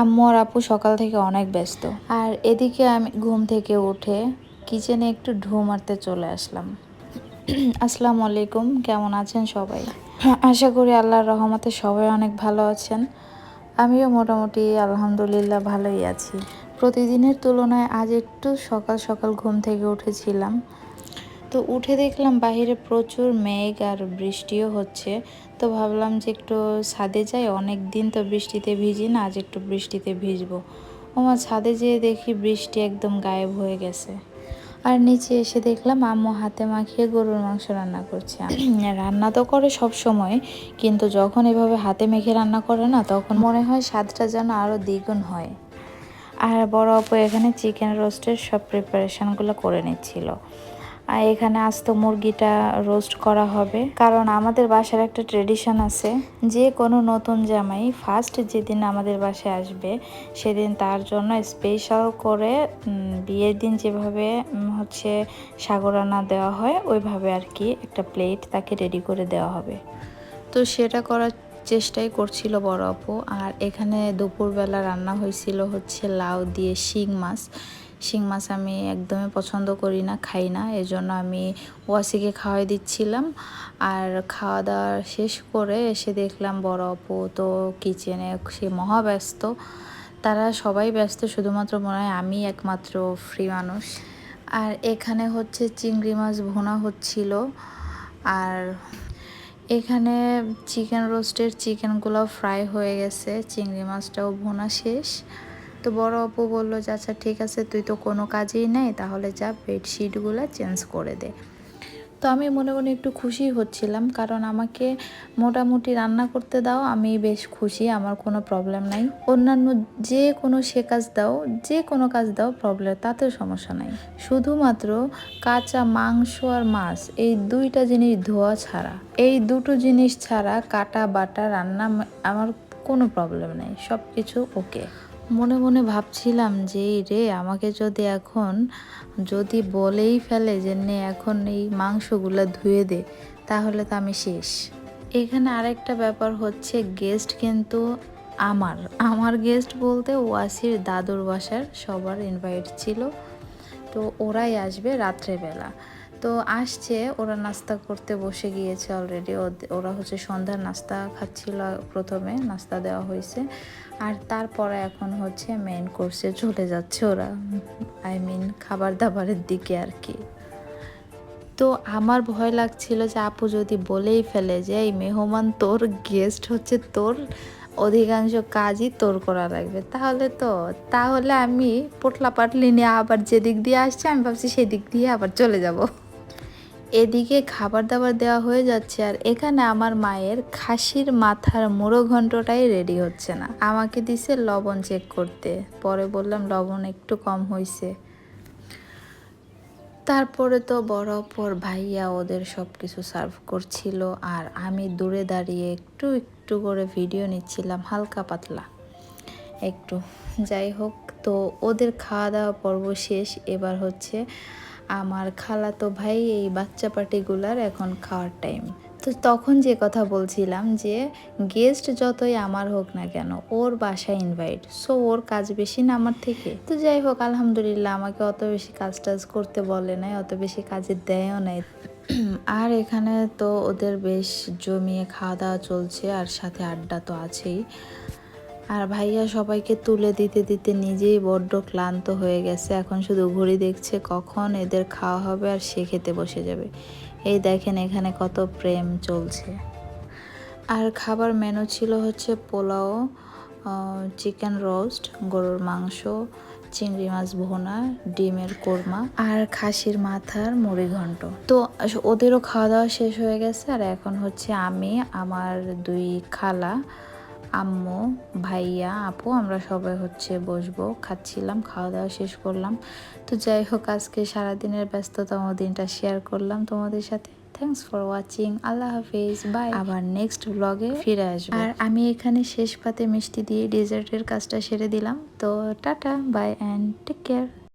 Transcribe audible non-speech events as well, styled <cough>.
আম্মু আর আপু সকাল থেকে অনেক ব্যস্ত। আর এদিকে আমি ঘুম থেকে উঠে কিচেনে একটু ঢু মারতে চলে আসলাম। আসসালামু আলাইকুম কেমন আছেন সবাই? আশা করি আল্লাহর রহমতে সবাই অনেক ভালো আছেন। আমিও মোটামুটি আলহামদুলিল্লাহ ভালোই আছি। প্রতিদিনের তুলনায় আজ একটু সকাল সকাল ঘুম থেকে উঠেছিলাম। তো উঠে দেখলাম বাইরে প্রচুর মেঘ আর বৃষ্টিও হচ্ছে। তো ভাবলাম যে একটু ছাদে যাই অনেক দিন তো বৃষ্টিতে ভিজি না, আজ একটু বৃষ্টিতে ভিজবো। আমার ছাদে যেয়ে দেখি বৃষ্টি একদম গায়েব হয়ে গেছে। আর নিচে এসে দেখলাম আম্মু হাতে মাখিয়ে গরুর মাংস রান্না করছে। <clears throat> রান্না তো করে সব সময়, কিন্তু যখন এভাবে হাতে মেখে রান্না করে না, তখন মনে হয় স্বাদটা যেন আরও দ্বিগুণ হয়। আর বড় অপু এখানে চিকেন রোস্টের সব প্রিপারেশানগুলো করে নিচ্ছিল। আর এখানে আস্ত মুরগিটা রোস্ট করা হবে। কারণ আমাদের বাসার একটা ট্রেডিশন আছে, যে কোনো নতুন জামাই ফার্স্ট যেদিন আমাদের বাসায় আসবে, সেদিন তার জন্য স্পেশাল করে বিয়ের দিন যেভাবে হচ্ছে সাগরানা দেওয়া হয়, ওইভাবে আর কি একটা প্লেট তাকে রেডি করে দেওয়া হবে। তো সেটা করার চেষ্টাই করছিল বড় আপু। আর এখানে দুপুরবেলা রান্না হয়েছিল হচ্ছে লাউ দিয়ে শিং মাছ। শিং মাছ আমি একদমই পছন্দ করি না, খাই না। এজন্য আমি ওয়াসিকে খাওয়াই দিচ্ছিলাম। আর খাওয়া দাওয়া শেষ করে এসে দেখলাম বড় অপু তো কিচেনে সে মহাব্যস্ত। তারা সবাই ব্যস্ত, শুধুমাত্র মনে হয় আমি একমাত্র ফ্রি মানুষ। আর এখানে হচ্ছে চিংড়ি মাছ ভোনা হচ্ছিল। আর এখানে চিকেন রোস্টের চিকেনগুলো ফ্রাই হয়ে গেছে, চিংড়ি মাছটাও ভোনা শেষ। তো বড় অপু বলল, যে আচ্ছা ঠিক আছে, তুই তো কোনো কাজেই নেই, তাহলে যা বেডশিটগুলো চেঞ্জ করে দে। তো আমি মনে মনে একটু খুশি হচ্ছিলাম, কারণ আমাকে মোটামুটি রান্না করতে দাও, আমি বেশ খুশি, আমার কোনো প্রবলেম নাই। অন্যান্য যে কোনো সে কাজ দাও, যে কোনো কাজ দাও, প্রবলেম তাতে সমস্যা নাই। শুধুমাত্র কাঁচা মাংস আর মাছ, এই দুইটা জিনিস ধোয়া ছাড়া, এই দুটো জিনিস ছাড়া কাটা বাটা রান্না, আমার কোনো প্রবলেম নেই সব কিছু ওকে। মনে মনে ভাবছিলাম যে, রে, আমাকে যদি এখন, যদি বলেই ফেলে যে, নে, এখন এই মাংসগুলো ধুয়ে দে, তাহলে তো আমি শেষ। এখানে আরেকটা ব্যাপার হচ্ছে গেস্ট কিন্তু আমার। আমার গেস্ট বলতে ওয়াসির দাদুর বাসার সবার ইনভাইট ছিল। তো ওরাই আসবে রাত্রেবেলা। তো আসছে, ওরা নাস্তা করতে বসে গিয়েছে অলরেডি ওরা হচ্ছে সন্ধ্যার নাস্তা খাচ্ছিল প্রথমে, নাস্তা দেওয়া হয়েছে। আর তারপরে এখন হচ্ছে মেন কোর্সে চলে যাচ্ছে ওরা। আই মিন খাবার দাবারের দিকে আর কি। তো আমার ভয় লাগছিল যে আপু যদি বলেই ফেলে যে, এই মেহমান তোর গেস্ট হচ্ছে, তোর অধিকাংশ কাজই তোর করা লাগবে। তাহলে তো, তাহলে আমি পোটলা পাটলি নিয়ে আবার যেদিক দিয়ে আসছে, আমি ভাবছি সেদিক দিয়ে আবার চলে যাব। এদিকে খাবার দাবার দেওয়া হয়ে যাচ্ছে আর এখানে আমার মায়ের খাসির মাথার মুড়ো ঘন্টটাই রেডি হচ্ছে না। আমাকে দিছে লবণ চেক করতে। পরে বললাম, লবণ একটু কম হয়েছে তারপরে তো বড় পর ভাইয়া ওদের সব কিছু সার্ভ করছিল আর আমি দূরে দাঁড়িয়ে একটু একটু করে ভিডিও নিচ্ছিলাম, হালকা পাতলা। একটু। যাই হোক, তো ওদের খাওয়া দাওয়া পর্ব শেষ। এবার হচ্ছে আমার খালাতো ভাই এই বাচ্চা পার্টিগুলার এখন খাওয়ার টাইম তো তখন যে কথা বলছিলাম যে গেস্ট যতই আমার হোক না কেন, ওর বাসায় ইনভাইট সো ওর কাজ বেশি না আমার থেকে। তো যাই হোক, আলহামদুলিল্লাহ আমাকে অত বেশি কাজ টাজ করতে বলে নাই, অত বেশি কাজের দেয়ও নাই। আর এখানে তো ওদের বেশ জমিয়ে খাওয়া দাওয়া চলছে, আর সাথে আড্ডা তো আছেই। আর ভাইয়া সবাইকে তুলে দিতে দিতে নিজেই বড্ড ক্লান্ত হয়ে গেছে। এখন শুধু ঘড়ি দেখছে কখন এদের খাওয়া হবে আর সে খেতে বসে যাবে। এই দেখেন এখানে কত প্রেম চলছে। আর খাবার মেনু ছিল হচ্ছে পোলাও চিকেন রোস্ট গরুর মাংস, চিংড়ি মাছ ভোনা, ডিমের কোরমা আর খাসির মাথার মুড়ি ঘন্ট। তো ওদেরও খাওয়া দাওয়া শেষ হয়ে গেছে আর এখন হচ্ছে আমি, আমার দুই খালা আম্মু, ভাইয়া, আপু, আমরা সবাই হচ্ছে বসবো, খাচ্ছিলাম, খাওয়া দাওয়া শেষ করলাম। তো যাই হোক, আজকে সারাদিনের ব্যস্ততম দিনটা শেয়ার করলাম তোমাদের সাথে। থ্যাংকস ফর ওয়াচিং আল্লাহ হাফিজ বাই আবার নেক্সট ব্লগে ফিরে আসব। আর আমি এখানে শেষ পাতে মিষ্টি দিয়ে ডেজার্টের কাজটা সেরে দিলাম। তো tata bye and take care